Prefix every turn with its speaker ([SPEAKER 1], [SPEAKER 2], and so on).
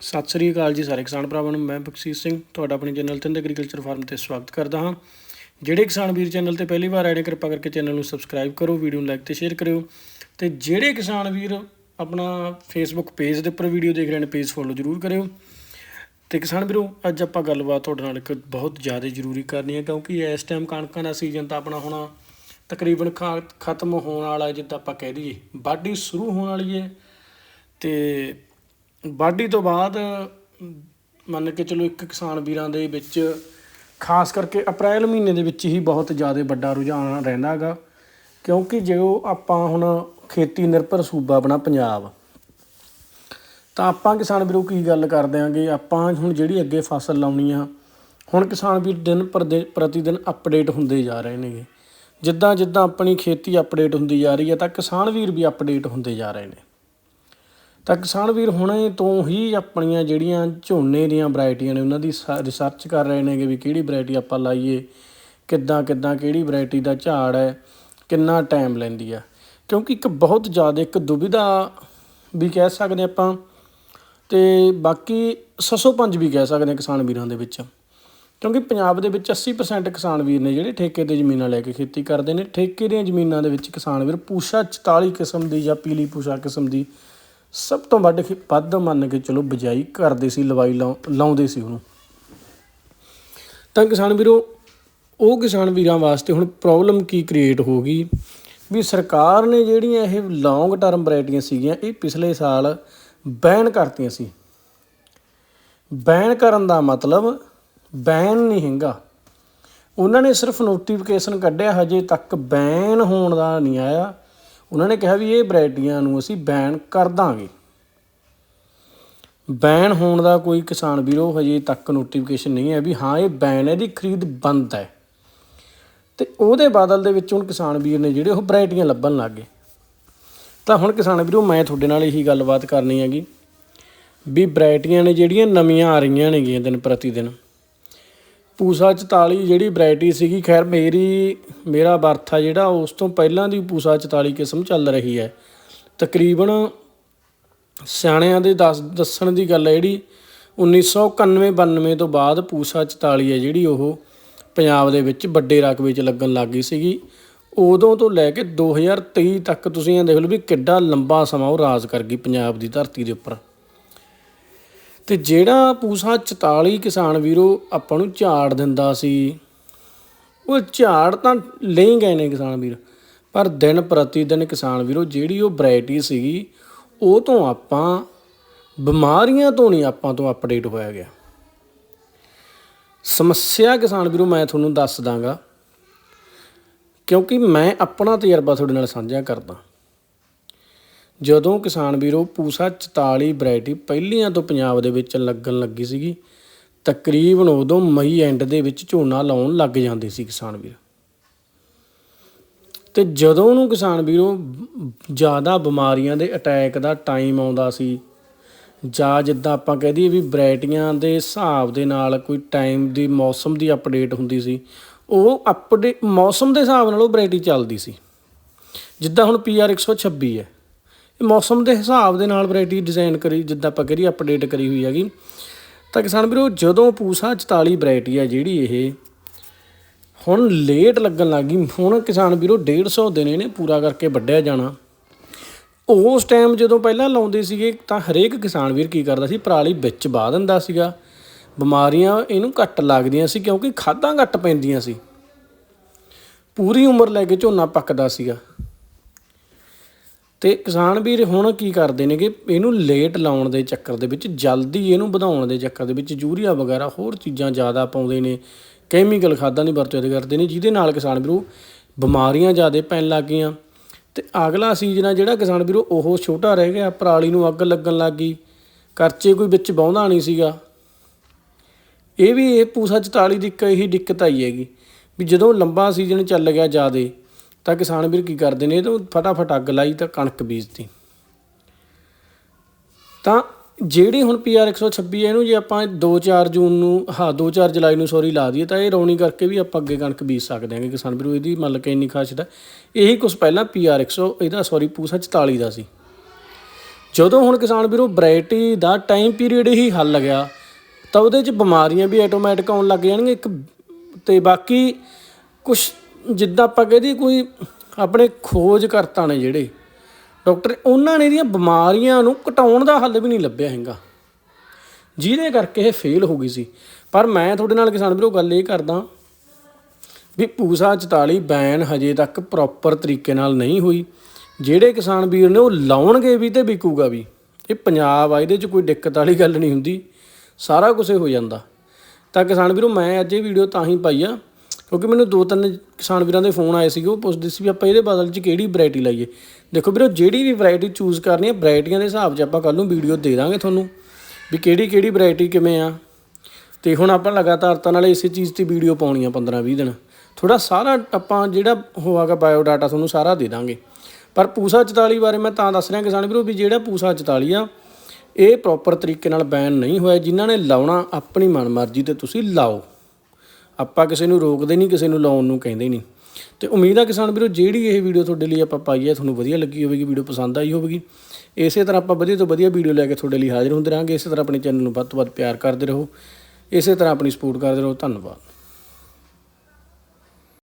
[SPEAKER 1] ਸਤਿ ਸ੍ਰੀ ਅਕਾਲ ਜੀ ਸਾਰੇ ਕਿਸਾਨ ਭਰਾਵਾਂ ਨੂੰ, ਮੈਂ ਬਖਸ਼ੀਸ਼ ਸਿੰਘ, ਤੁਹਾਡਾ ਆਪਣੇ ਚੈਨਲ ਤਿੰਦ ਐਗਰੀਕਲਚਰ ਫਾਰਮ ਤੇ ਸਵਾਗਤ ਕਰਦਾ ਹਾਂ। ਜਿਹੜੇ ਕਿਸਾਨ ਵੀਰ ਚੈਨਲ ਤੇ ਪਹਿਲੀ ਵਾਰ ਆਏ ਨੇ, ਕਿਰਪਾ ਕਰਕੇ ਚੈਨਲ ਨੂੰ ਸਬਸਕ੍ਰਾਈਬ ਕਰੋ ਵੀਡੀਓ ਨੂੰ ਲਾਈਕ ਤੇ ਸ਼ੇਅਰ ਕਰਿਓ। ਤੇ ਜਿਹੜੇ ਕਿਸਾਨ ਵੀਰ ਆਪਣਾ ਫੇਸਬੁੱਕ ਪੇਜ ਦੇ ਉੱਪਰ ਵੀਡੀਓ ਦੇਖ ਰਹੇ ਨੇ ਪੇਜ ਫੋਲੋ ਜ਼ਰੂਰ ਕਰਿਓ। ਤੇ ਕਿਸਾਨ ਵੀਰੋ, ਅੱਜ ਆਪਾਂ ਗੱਲਬਾਤ ਤੁਹਾਡੇ ਨਾਲ ਇੱਕ ਬਹੁਤ ਜ਼ਿਆਦਾ ਜ਼ਰੂਰੀ ਕਰਨੀ ਹੈ, ਕਿਉਂਕਿ ਇਸ ਟਾਈਮ ਕਣਕਾਂ ਦਾ ਸੀਜ਼ਨ ਤਾਂ ਆਪਣਾ ਹੋਣਾ ਤਕਰੀਬਨ ਖਾ- ਖਤਮ ਹੋਣ ਵਾਲਾ ਜਿੱਦਾਂ ਆਪਾਂ ਕਹਿ ਦਈਏ। ਵਾਢੀ ਸ਼ੁਰੂ ਹੋਣ ਵਾਲੀ ਹੈ, ਤੇ ਵਾਢੀ ਤੋਂ ਬਾਅਦ, ਮੰਨ ਕੇ ਚਲੋ ਇੱਕ ਕਿਸਾਨ ਵੀਰਾਂ ਦੇ ਵਿੱਚ, ਖਾਸ ਕਰਕੇ ਅਪ੍ਰੈਲ ਮਹੀਨੇ ਦੇ ਵਿੱਚ ਹੀ ਬਹੁਤ ਜ਼ਿਆਦਾ ਵੱਡਾ ਰੁਝਾਨ ਰਹਿੰਦਾ ਹੈਗਾ। ਕਿਉਂਕਿ ਜੇ ਉਹ ਆਪਾਂ ਹੁਣ ਖੇਤੀ ਨਿਰਭਰ ਸੂਬਾ ਆਪਣਾ ਪੰਜਾਬ, ਤਾਂ ਆਪਾਂ ਕਿਸਾਨ ਵੀਰੋ ਕੀ ਗੱਲ ਕਰਦੇ ਆਂਗੇ ਆਪਾਂ ਹੁਣ ਜਿਹੜੀ ਅੱਗੇ ਫਸਲ ਲਾਉਣੀ ਆ, ਹੁਣ ਕਿਸਾਨ ਵੀਰ ਦਿਨ ਪਰ ਦਿਨ ਪ੍ਰਤੀ ਦਿਨ ਅਪਡੇਟ ਹੁੰਦੇ ਜਾ ਰਹੇ ਨੇਗੇ। ਜਿੱਦਾਂ ਜਿੱਦਾਂ ਆਪਣੀ ਖੇਤੀ ਅਪਡੇਟ ਹੁੰਦੀ ਜਾ ਰਹੀ ਹੈ ਤਾਂ ਕਿਸਾਨ ਵੀਰ ਵੀ ਅਪਡੇਟ ਹੁੰਦੇ ਜਾ ਰਹੇ ਨੇ। ਤਾਂ ਕਿਸਾਨ ਵੀਰ ਹੁਣੇ ਤੋਂ ਹੀ ਆਪਣੀਆਂ ਜਿਹੜੀਆਂ ਝੋਨੇ ਦੀਆਂ ਵੈਰਾਈਟੀਆਂ ਨੇ, ਉਹਨਾਂ ਦੀ ਰਿਸਰਚ ਕਰ ਰਹੇ ਨੇਗੇ ਵੀ ਕਿਹੜੀ ਵੈਰਾਈਟੀ ਆਪਾਂ ਲਾਈਏ, ਕਿੱਦਾਂ ਕਿੱਦਾਂ, ਕਿਹੜੀ ਵੈਰਾਈਟੀ ਦਾ ਝਾੜ ਹੈ, ਕਿੰਨਾ ਟਾਈਮ ਲੈਂਦੀ ਆ। ਕਿਉਂਕਿ ਇੱਕ ਬਹੁਤ ਜ਼ਿਆਦਾ, ਇੱਕ ਦੁਬਿਧਾ ਵੀ ਕਹਿ ਸਕਦੇ ਆਪਾਂ, ਤੇ ਬਾਕੀ ਸਸੋ ਪੰਜ ਵੀ ਕਹਿ ਸਕਦੇ ਹਾਂ ਕਿਸਾਨ ਵੀਰਾਂ ਦੇ ਵਿੱਚ। ਕਿਉਂਕਿ ਪੰਜਾਬ ਦੇ ਵਿੱਚ 80% ਕਿਸਾਨ ਵੀਰ ਨੇ ਜਿਹੜੇ ਠੇਕੇ ਤੇ ਜ਼ਮੀਨਾਂ ਲੈ ਕੇ ਖੇਤੀ ਕਰਦੇ ਨੇ, ਠੇਕੇ ਦੀਆਂ ਜ਼ਮੀਨਾਂ ਦੇ ਵਿੱਚ ਕਿਸਾਨ ਵੀਰ ਪੂਸ਼ਾ 44 ਕਿਸਮ ਦੀ ਜਾਂ ਪੀਲੀ ਪੂਸ਼ਾ ਕਿਸਮ ਦੀ ਸਭ ਤੋਂ ਵੱਧ ਖੇ- ਵੱਧ ਮੰਨ ਕੇ ਚਲੋ ਬਿਜਾਈ ਕਰਦੇ ਸੀ, ਲਵਾਈ ਲਾਉ- ਲਾਉਂਦੇ ਸੀ ਉਹਨੂੰ। ਤਾਂ ਕਿਸਾਨ ਵੀਰੋ, ਉਹ ਕਿਸਾਨ ਵੀਰਾਂ ਵਾਸਤੇ ਹੁਣ ਪ੍ਰੋਬਲਮ ਕੀ ਕ੍ਰੀਏਟ ਹੋ ਗਈ? ਵੀ ਸਰਕਾਰ ਨੇ ਜਿਹੜੀਆਂ ਇਹ ਲੌਂਗ ਟਰਮ ਵੈਰਾਈਟੀਆਂ ਸੀਗੀਆਂ, ਇਹ ਪਿਛਲੇ ਸਾਲ ਬੈਨ ਕਰਤੀਆਂ ਸੀ। ਬੈਨ ਕਰਨ ਦਾ ਮਤਲਬ ਬੈਨ ਨਹੀਂ ਹੈਗਾ। ਉਹਨਾਂ ਨੇ ਸਿਰਫ ਨੋਟੀਫਿਕੇਸ਼ਨ ਕੱਢਿਆ, ਹਜੇ ਤੱਕ ਬੈਨ ਹੋਣ ਦਾ ਨਹੀਂ ਆਇਆ। ਉਹਨਾਂ ਨੇ ਕਿਹਾ ਵੀ ਇਹ ਵੈਰਾਈਟੀਆਂ ਨੂੰ ਅਸੀਂ ਬੈਨ ਕਰ ਦਾਂਗੇ। ਬੈਨ ਹੋਣ ਦਾ ਕੋਈ ਕਿਸਾਨ ਵੀਰੋ ਹਜੇ ਤੱਕ ਨੋਟੀਫਿਕੇਸ਼ਨ ਨਹੀਂ ਹੈ ਵੀ ਹਾਂ, ਇਹ ਬੈਨ ਹੈ, ਇਹਦੀ ਖਰੀਦ ਬੰਦ ਹੈ। ਤੇ ਉਹਦੇ ਬਾਦਲ ਦੇ ਵਿੱਚ ਹੁਣ ਕਿਸਾਨ ਵੀਰ ਨੇ ਜਿਹੜੇ ਉਹ ਵੈਰਾਈਟੀਆਂ ਲੱਭਣ ਲੱਗ ਗਏ। ਤਾਂ ਹੁਣ ਕਿਸਾਨ ਵੀਰੋ, ਮੈਂ ਤੁਹਾਡੇ ਨਾਲ ਇਹੀ ਗੱਲਬਾਤ ਕਰਨੀ ਹੈਗੀ ਵੀ ਵੈਰਾਈਟੀਆਂ ਨੇ ਜਿਹੜੀਆਂ ਨਵੀਆਂ ਆ ਰਹੀਆਂ ਨੇਗੀਆਂ ਦਿਨ ਪ੍ਰਤੀ ਦਿਨ। ਪੂਸਾ 44 ਜਿਹੜੀ ਵੈਰਾਈਟੀ ਸੀਗੀ, ਖੈਰ ਮੇਰੀ, ਮੇਰਾ ਬਰਥ ਬਰਥਾ ਜਿਹੜਾ, ਉਸ ਤੋਂ ਪਹਿਲਾਂ ਦੀ ਪੂਸਾ 44 ਕਿਸਮ ਚੱਲ ਰਹੀ ਹੈ। ਤਕਰੀਬਨ ਸਿਆਣਿਆਂ ਦੇ ਦੱਸ, ਦੱਸਣ ਦੀ ਗੱਲ ਹੈ ਜਿਹੜੀ 1991 92 ਤੋਂ ਬਾਅਦ ਪੂਸਾ 44 ਹੈ ਜਿਹੜੀ ਉਹ ਪੰਜਾਬ ਦੇ ਵਿੱਚ ਵੱਡੇ ਰਕਬੇ 'ਚ ਲੱਗਣ ਲੱਗ ਗਈ ਸੀਗੀ। ਉਦੋਂ ਤੋਂ ਲੈ ਕੇ 2023 ਤੱਕ ਤੁਸੀਂ ਇਹ ਦੇਖ ਲਓ ਵੀ ਕਿੱਡਾ ਲੰਬਾ ਸਮਾਂ ਉਹ ਰਾਜ ਕਰ ਗਈ ਪੰਜਾਬ ਦੀ ਧਰਤੀ ਦੇ ਉੱਪਰ। ਤੇ ਜਿਹੜਾ ਪੂਸਾ 44 ਕਿਸਾਨ ਵੀਰੋ ਆਪਾਂ ਨੂੰ ਝਾੜ ਦਿੰਦਾ ਸੀ, ਉਹ ਝਾੜ ਤਾਂ ਲਈ ਗਏ ਨੇ ਕਿਸਾਨ ਵੀਰ, ਪਰ ਦਿਨ ਪ੍ਰਤੀ ਦਿਨ ਕਿਸਾਨ ਵੀਰੋ ਜਿਹੜੀ ਉਹ ਵੈਰਾਈਟੀ ਸੀਗੀ, ਉਹ ਤੋਂ ਆਪਾਂ ਬਿਮਾਰੀਆਂ ਤੋਂ ਨਹੀਂ ਆਪਾਂ ਤੋਂ ਅਪਡੇਟ ਹੋਇਆ ਗਿਆ। ਸਮੱਸਿਆ ਕਿਸਾਨ ਵੀਰੋ ਮੈਂ ਤੁਹਾਨੂੰ ਦੱਸ ਦਾਂਗਾ, ਕਿਉਂਕਿ ਮੈਂ ਆਪਣਾ ਤਜਰਬਾ ਤੁਹਾਡੇ ਨਾਲ ਸਾਂਝਾ ਕਰਦਾ। ਜਦੋਂ ਕਿਸਾਨ ਵੀਰੋ ਪੂਸਾ 44 ਵੈਰਾਈਟੀ ਪਹਿਲੀਆਂ ਤੋਂ ਪੰਜਾਬ ਦੇ ਵਿੱਚ ਲੱਗਣ ਲੱਗੀ ਸੀਗੀ, ਤਕਰੀਬਨ ਉਦੋਂ ਮਈ ਐਂਡ ਦੇ ਵਿੱਚ ਝੋਨਾ ਲਾਉਣ ਲੱਗ ਜਾਂਦੇ ਸੀ ਕਿਸਾਨ ਵੀਰ। ਤੇ ਜਦੋਂ ਨੂੰ ਕਿਸਾਨ ਵੀਰੋ ਜ਼ਿਆਦਾ ਬਿਮਾਰੀਆਂ ਦੇ ਅਟੈਕ ਦਾ ਟਾਈਮ ਆਉਂਦਾ ਸੀ, ਜਾਂ ਜਿੱਦਾਂ ਆਪਾਂ ਕਹਿ ਦਈਏ ਵੀ ਵੈਰਾਈਟੀਆਂ ਦੇ ਹਿਸਾਬ ਦੇ ਨਾਲ ਕੋਈ ਟਾਈਮ ਦੀ, ਮੌਸਮ ਦੀ ਅਪਡੇਟ ਹੁੰਦੀ ਸੀ, ਉਹ ਅਪਡੇਟ ਮੌਸਮ ਦੇ ਹਿਸਾਬ ਨਾਲ ਉਹ ਵੈਰਾਈਟੀ ਚੱਲਦੀ ਸੀ। ਜਿੱਦਾਂ ਹੁਣ PR 126 ਹੈ ਮੌਸਮ ਦੇ ਹਿਸਾਬ ਦੇ ਨਾਲ ਵੈਰਾਈਟੀ ਡਿਜ਼ਾਈਨ ਕਰੀ, ਜਿੱਦਾਂ ਆਪਾਂ ਕਰੀ ਅਪਡੇਟ ਕਰੀ ਹੋਈ ਹੈਗੀ। ਤਾਂ ਕਿਸਾਨ ਵੀਰੋ, ਜਦੋਂ ਪੂਸਾ 44 ਵੈਰਾਈਟੀ ਹੈ ਜਿਹੜੀ ਇਹ, ਹੁਣ ਲੇਟ ਲੱਗਣ ਲੱਗੀ ਹੁਣ ਕਿਸਾਨ ਵੀਰੋ 150 ਦਿਨ ਇਹਨੇ ਪੂਰਾ ਕਰਕੇ ਵੱਢਿਆ ਜਾਣਾ। ਉਸ ਟਾਈਮ ਜਦੋਂ ਪਹਿਲਾਂ ਲਾਉਂਦੇ ਸੀਗੇ, ਤਾਂ ਹਰੇਕ ਕਿਸਾਨ ਵੀਰ ਕੀ ਕਰਦਾ ਸੀ, ਪਰਾਲੀ ਵਿੱਚ ਬਾਹ ਦਿੰਦਾ ਸੀਗਾ। ਬਿਮਾਰੀਆਂ ਇਹਨੂੰ ਘੱਟ ਲੱਗਦੀਆਂ ਸੀ, ਕਿਉਂਕਿ ਖਾਦਾਂ ਘੱਟ ਪੈਂਦੀਆਂ ਸੀ। ਪੂਰੀ ਉਮਰ ਲੈ ਕੇ ਝੋਨਾ ਪੱਕਦਾ ਸੀਗਾ। ਤੇ ਕਿਸਾਨ ਵੀਰ ਹੁਣ ਕੀ ਕਰਦੇ ਨੇਗੇ? ਇਹਨੂੰ ਲੇਟ ਲਾਉਣ ਦੇ ਚੱਕਰ ਦੇ ਵਿੱਚ, ਜਲਦੀ ਇਹਨੂੰ ਵਧਾਉਣ ਦੇ ਚੱਕਰ ਦੇ ਵਿੱਚ ਯੂਰੀਆ ਵਗੈਰਾ ਹੋਰ ਚੀਜ਼ਾਂ ਜ਼ਿਆਦਾ ਪਾਉਂਦੇ ਨੇ ਕੈਮੀਕਲ ਖਾਦਾਂ ਦੀ ਵਰਤੋਂ ਕਰਦੇ ਨੇ, ਜਿਹਦੇ ਨਾਲ ਕਿਸਾਨ ਵੀਰੋ ਬਿਮਾਰੀਆਂ ਜ਼ਿਆਦਾ ਪੈਣ ਲੱਗ ਗਈਆਂ। ਤੇ ਅਗਲਾ ਸੀਜ਼ਨ ਆ ਜਿਹੜਾ ਕਿਸਾਨ ਵੀਰੋ, ਉਹ ਛੋਟਾ ਰਹਿ ਗਿਆ, ਪਰਾਲੀ ਨੂੰ ਅੱਗ ਲੱਗਣ ਲੱਗ ਗਈ, ਕਰਚੇ ਕੋਈ ਵਿੱਚ ਬਾਉਂਦਾ ਨਹੀਂ ਸੀਗਾ। ਇਹ ਵੀ ਇਹ ਪੂਸਾ 44 ਦੀ ਇੱਕ ਇਹੀ ਦਿੱਕਤ ਆਈ ਹੈਗੀ, ਵੀ ਜਦੋਂ ਲੰਬਾ ਸੀਜ਼ਨ ਚੱਲ ਗਿਆ ਜ਼ਿਆਦੇ ਤਾਂ ਕਿਸਾਨ ਵੀਰ ਕੀ ਕਰਦੇ ਨੇ, ਇਹ ਤਾਂ ਫਟਾਫਟ ਅੱਗ ਲਾਈ ਤਾਂ ਕਣਕ ਬੀਜਦੀ ਤਾਂ ਜਿਹੜੀ ਹੁਣ PR 126 ਇਹਨੂੰ ਜੇ ਆਪਾਂ 2-4 ਜੂਨ ਨੂੰ, ਹਾਂ 2-4 ਜੁਲਾਈ ਨੂੰ ਸੌਰੀ ਲਾ ਦਈਏ, ਤਾਂ ਇਹ ਰੌਣੀ ਕਰਕੇ ਵੀ ਆਪਾਂ ਅੱਗੇ ਕਣਕ ਬੀਜ ਸਕਦੇ ਹਾਂਗੇ ਕਿਸਾਨ ਵੀਰੋ, ਇਹਦੀ ਮੰਨ ਕੇ ਇੰਨੀ ਖਾਸੀਅਤ ਹੈ ਇਹੀ ਕੁਝ ਪਹਿਲਾਂ PR 100 ਇਹਦਾ ਸੌਰੀ ਪੂਸਾ 44 ਦਾ ਸੀ। ਜਦੋਂ ਹੁਣ ਕਿਸਾਨ ਵੀਰੋ ਵੈਰਾਈਟੀ ਦਾ ਟਾਈਮ ਪੀਰੀਅਡ ਹੀ ਹੱਲ ਗਿਆ, ਤਾਂ ਉਹਦੇ 'ਚ ਬਿਮਾਰੀਆਂ ਵੀ ਆਟੋਮੈਟਿਕ ਆਉਣ ਲੱਗ ਜਾਣਗੀਆਂ ਇੱਕ, ਤੇ ਬਾਕੀ ਕੁਝ ਜਿੱਦਾਂ ਆਪਾਂ ਕਹਦੇ ਕੋਈ ਆਪਣੇ ਖੋਜਕਰਤਾ ਨੇ ਜਿਹੜੇ, ਡਾਕਟਰ, ਉਹਨਾਂ ਨੇ ਇਹਦੀਆਂ ਬਿਮਾਰੀਆਂ ਨੂੰ ਘਟਾਉਣ ਦਾ ਹੱਲ ਵੀ ਨਹੀਂ ਲੱਭਿਆ ਹੈਗਾ। ਜਿਹਦੇ ਕਰਕੇ ਇਹ ਫੇਲ ਹੋ ਗਈ ਸੀ। ਪਰ ਮੈਂ ਤੁਹਾਡੇ ਨਾਲ ਕਿਸਾਨ ਵੀਰੋ ਗੱਲ ਇਹ ਕਰਦਾ ਵੀ ਪੂਸਾ 44 ਬੈਨ ਹਜੇ ਤੱਕ ਪ੍ਰੋਪਰ ਤਰੀਕੇ ਨਾਲ ਨਹੀਂ ਹੋਈ। ਜਿਹੜੇ ਕਿਸਾਨ ਵੀਰ ਨੇ ਉਹ ਲਾਉਣਗੇ ਵੀ ਤੇ ਵਿਕੂਗਾ ਵੀ। ਇਹ ਪੰਜਾਬ ਆ, ਇਹਦੇ 'ਚ ਕੋਈ ਦਿੱਕਤ ਵਾਲੀ ਗੱਲ ਨਹੀਂ ਹੁੰਦੀ। ਸਾਰਾ ਕੁਝ ਹੋ ਜਾਂਦਾ। ਤਾਂ ਕਿਸਾਨ ਵੀਰੋ, ਮੈਂ ਅੱਜ ਇਹ ਵੀਡੀਓ ਤਾਂ ਹੀ ਪਾਈ ਆ ਕਿਉਂਕਿ ਮੈਨੂੰ ਦੋ ਤਿੰਨ ਕਿਸਾਨ ਵੀਰਾਂ ਦੇ ਫੋਨ ਆਏ ਸੀਗੇ, ਉਹ ਪੁੱਛਦੇ ਸੀ ਵੀ ਆਪਾਂ ਇਹਦੇ ਬਦਲ 'ਚ ਕਿਹੜੀ ਵੈਰਾਈਟੀ ਲਾਈਏ। ਦੇਖੋ ਵੀਰੋ, ਜਿਹੜੀ ਵੀ ਵੈਰਾਈਟੀ ਚੂਜ਼ ਕਰਨੀ ਹੈ ਵੈਰਾਈਟੀਆਂ ਦੇ ਹਿਸਾਬ 'ਚ ਆਪਾਂ ਕੱਲ ਨੂੰ ਵੀਡੀਓ ਦੇ ਦਾਂਗੇ ਤੁਹਾਨੂੰ ਵੀ ਕਿਹੜੀ ਕਿਹੜੀ ਵੈਰਾਈਟੀ ਕਿਵੇਂ ਆ। ਤੇ ਹੁਣ ਆਪਾਂ ਲਗਾਤਾਰਤਾ ਨਾਲ ਇਸੇ ਚੀਜ਼ ਤੇ ਵੀਡੀਓ ਪਾਉਣੀ ਆ 15 20 ਦਿਨ। ਥੋੜਾ ਸਾਰਾ ਆਪਾਂ ਜਿਹੜਾ ਹੋਵਾਗਾ ਬਾਇਓ ਡਾਟਾ ਤੁਹਾਨੂੰ ਸਾਰਾ ਦੇ ਦਾਂਗੇ। ਪਰ ਪੂਸਾ 44 ਬਾਰੇ ਮੈਂ ਤਾਂ ਦੱਸ ਰਿਹਾ ਕਿਸਾਨ ਵੀਰੋ ਵੀ ਜਿਹੜਾ ਪੂਸਾ 44 ਆ, ਇਹ ਪ੍ਰੋਪਰ ਤਰੀਕੇ ਨਾਲ ਬੈਨ ਨਹੀਂ ਹੋਇਆ, ਜਿਨ੍ਹਾਂ ਨੇ ਲਾਉਣਾ ਆਪਣੀ ਮਨਮਰਜ਼ੀ ਤੇ ਤੁਸੀਂ ਲਾਓ। ਆਪਾਂ ਕਿਸੇ ਨੂੰ ਰੋਕਦੇ ਨਹੀਂ, ਕਿਸੇ ਨੂੰ ਲਾਉਣ ਨੂੰ ਕਹਿੰਦੇ ਨਹੀਂ। ਤੇ ਉਮੀਦ ਆ ਕਿਸਾਨ ਵੀਰੋ, ਜਿਹੜੀ ਇਹ ਵੀਡੀਓ ਤੁਹਾਡੇ ਲਈ ਆਪਾਂ ਪਾਈ ਹੈ ਤੁਹਾਨੂੰ ਵਧੀਆ ਲੱਗੀ ਹੋਵੇਗੀ, ਵੀਡੀਓ ਪਸੰਦ ਆਈ ਹੋਵੇਗੀ। ਇਸੇ ਤਰ੍ਹਾਂ ਆਪਾਂ ਵਧੀਆ ਤੋਂ ਵਧੀਆ ਵੀਡੀਓ ਲੈ ਕੇ ਤੁਹਾਡੇ ਲਈ ਹਾਜ਼ਰ ਹੁੰਦੇ ਰਹਾਂਗੇ। ਇਸੇ ਤਰ੍ਹਾਂ ਆਪਣੇ ਚੈਨਲ ਨੂੰ ਵੱਧ ਤੋਂ ਵੱਧ ਪਿਆਰ ਕਰਦੇ ਰਹੋ। ਇਸੇ ਤਰ੍ਹਾਂ ਆਪਣੀ ਸਪੋਰਟ ਕਰਦੇ ਰਹੋ। ਧੰਨਵਾਦ।